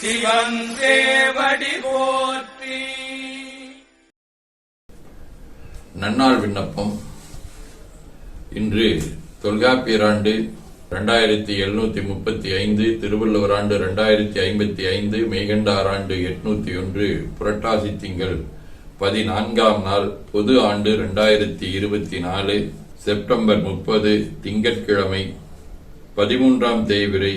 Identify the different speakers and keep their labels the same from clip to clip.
Speaker 1: சிவன் போற்றி.
Speaker 2: நன்னாள் விண்ணப்பம். இன்று தொல்காப்பியராண்டு ரெண்டாயிரத்தி எழுநூத்தி முப்பத்தி ஐந்து திருவள்ளுவர் ஆண்டு ரெண்டாயிரத்தி ஐம்பத்தி ஐந்து மெய்கண்டார் ஆண்டு எட்நூத்தி ஒன்று புரட்டாசி திங்கள் பதினான்காம் நாள் பொது ஆண்டு ரெண்டாயிரத்தி இருபத்தி நாலு செப்டம்பர் முப்பது திங்கட்கிழமை பதிமூன்றாம் தேய்விரை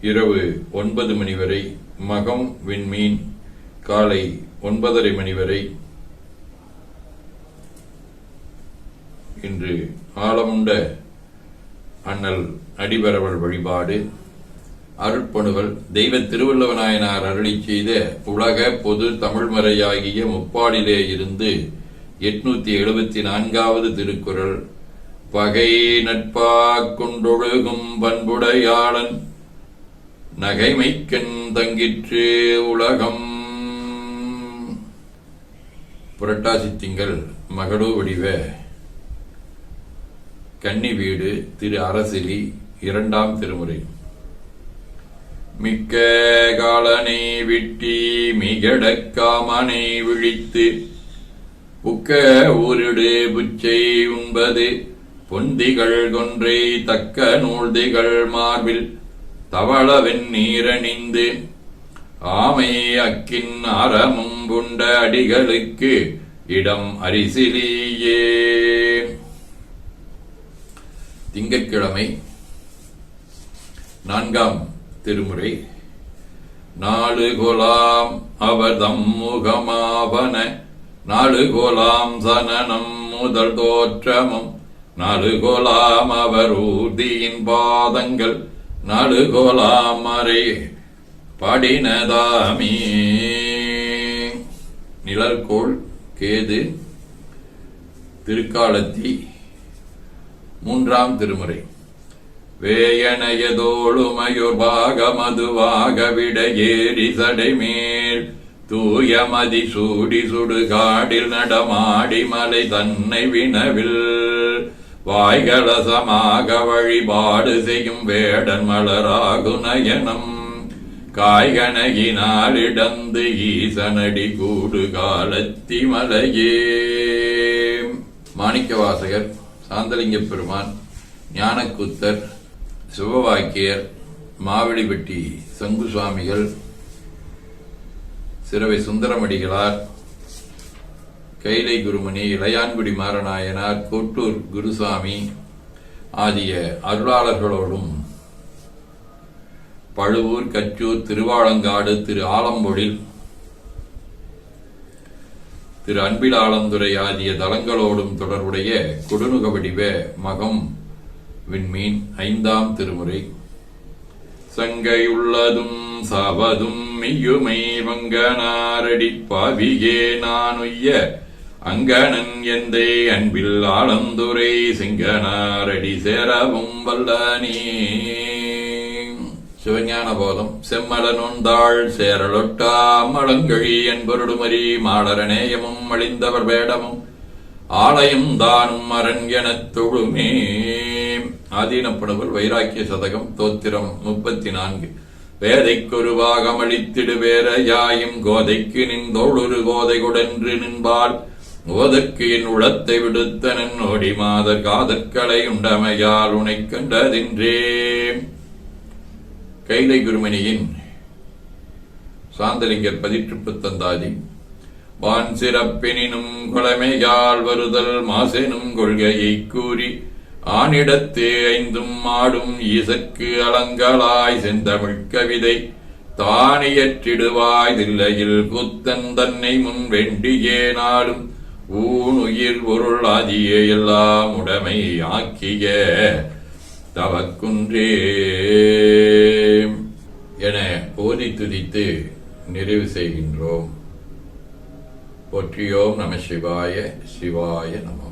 Speaker 2: இரவு ஒன்பது மணி வரை மகம் விண்மீன் காலை ஒன்பதரை மணி வரை இன்று ஆழமுண்ட அண்ணல் அடிபரவல் வழிபாடு அருட்பணுவல் தெய்வ திருவள்ளுவநாயனார் அருளி செய்த உலக பொது தமிழ்மறையாகிய முப்பாடிலே இருந்து எட்நூத்தி எழுபத்தி நான்காவது திருக்குறள் பகை நட்பாக் கொண்டொழுகும் பண்புடையாளன் நகைமைக்கண் தங்கிற்று உலகம். புரட்டாசி திங்கள் மகளோ வடிவ. கன்னி வீடு திரு அரசிலி இரண்டாம் திருமுறை. மிக்க காலனை விட்டி மிகடக்காமனை விழித்து உக்க ஊரிடு புச்சை உண்பது பொந்திகள் கொன்றை தக்க நூல்திகள் மார்பில். தவள வெண்ணீரணிந்து ஆமை அக்கின் அறமும் புண்ட அடிகளுக்கு இடம் அரிசிலியே. திங்கட்கிழமை நான்காம் திருமுறை. நாலு கோலாம் அவதம் முகமாவன நாலு கோலாம் சனனம் முதல் தோற்றமும் நாலு கோலாம் அவர் ஊர்தியின் பாதங்கள் நாலு கோலாம் படினதாமி. நிழற்கோள் கேது திருக்காலத்தி மூன்றாம் திருமுறை. வேயனையதோளுமயுர் பாகமதுவாக விட ஏறி சடைமேல் தூயமதி சூடி சுடுகாடில் நடமாடி மலை தன்னை வினவில். வாய்கலசமாக வழிபாடு செய்யும் வேடன் மலராகு நயனம் காய்கனகினாலிடந்து ஈசனடி கூடு காலத்தி மலையே மாணிக்க வாசகர் சாந்தலிங்க பெருமான் ஞானக்குத்தர் சிவவாக்கியர் மாவிளிப்பட்டி சங்கு சுவாமிகள் சிறவை சுந்தரமடிகளார் கைலை குருமணி இளையான்குடி மாரநாயனார் கோட்டூர் குருசாமி ஆகிய அருளாளர்களோடும் பழுவூர் கச்சூர் திருவாலங்காடு திரு ஆலம்பொழில் திரு அன்பிலாளந்துரை ஆகிய தலங்களோடும் தொடர்புடைய கொடுநுக வடிவ மகம் விண்மீன் ஐந்தாம் திருமுறை. சங்கையுள்ளதும் சாவதும் மெய்யுமை வங்கனாரடி பாவியே நான் உய்ய அங்கணன் எந்தே அன்பில் ஆளந்துரை சிங்கனாரடி சேரவும் வல்லனே. சிவஞான போதம் செம்மலனுந்தாள் சேரலொட்டா மலங்கழி என்பொருடுமரி மாடரநேயமும் அழிந்தவர் வேடமும் ஆலயம் தானும் அரண் எனத் தொழுமே. ஆதீனப்படுவர் வைராக்கிய சதகம் தோத்திரம் முப்பத்தி நான்கு வேதைக்கொரு பாகமளித்திடு வேற யாயும் கோதைக்கு நின்றோளொரு கோதை கொடன்று நின்பாள் ஓதற்கு என் உளத்தை விடுத்தனன் ஓடி மாதர் காதற்களை உண்டமையால் உனை கண்டதின்றே கைலை குருமணியின் சாந்தலிங்கர் பதிற்றுப்பு தந்தாதி வான் சிறப்பினும் குளமையால் வருதல் மாசெனும் கொள்கையை கூறி ஆனிடத்து ஐந்தும் ஆடும் ஈசற்கு அலங்கலாய் செந்தமிழ் கவிதை தானியற்றிடுவாய் தில்லையில் புத்தன் தன்னை முன் வேண்டியே நாளும் ஊன் உயிர் பொருள் ஆதிய எல்லாம் உடைமை ஆக்கிய தவக்குன்றே. என போதி துதித்து நிறைவு செய்கின்றோம். போற்றியோம் நம சிவாய சிவாய நம.